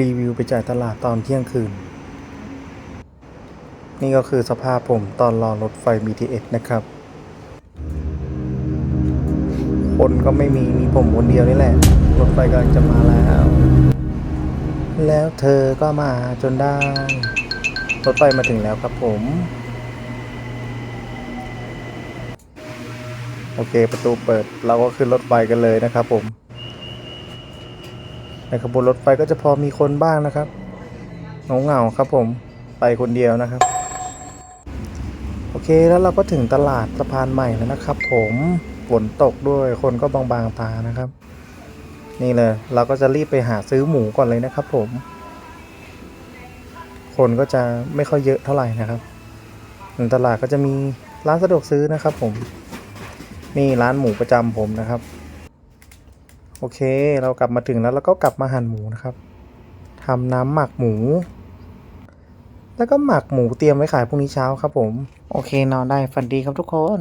รีวิวไปจ่ายตลาดตอนเที่ยงคืน นี่ก็คือสภาพผมตอนรอรถไฟ BTS นะครับ คนก็ไม่มีมีผมคนเดียวนี่แหละ รถไฟกำลังจะมาแล้ว แล้วเธอก็มาจนได้ รถไฟมาถึงแล้วครับผม โอเคประตูเปิดเราก็ขึ้นรถไฟกันเลยนะครับผม ในขบวนรถไฟก็จะพอมีคนบ้างนะครับเหงาๆครับผมไปคนเดียวนะครับ โอเคแล้วเราก็ถึงตลาดสะพานใหม่แล้วนะครับ ผมฝนตกด้วยคนก็บางๆตานะครับ นี่เลยเราก็จะรีบไปหาซื้อหมูก่อนเลยนะครับ ผม คนก็จะไม่ค่อยเยอะเท่าไหร่นะครับในตลาดก็จะมีร้านสะดวกซื้อนะครับ ผมนี่ร้านหมูประจำผมนะครับ โอเค เรากลับมาถึงแล้วเราก็กลับมาหั่นหมูนะครับทำน้ำหมักหมู แล้วก็หมักหมูเตรียมไว้ขายพรุ่งนี้เช้าครับผม โอเคนอนได้ฝันดีครับทุกคน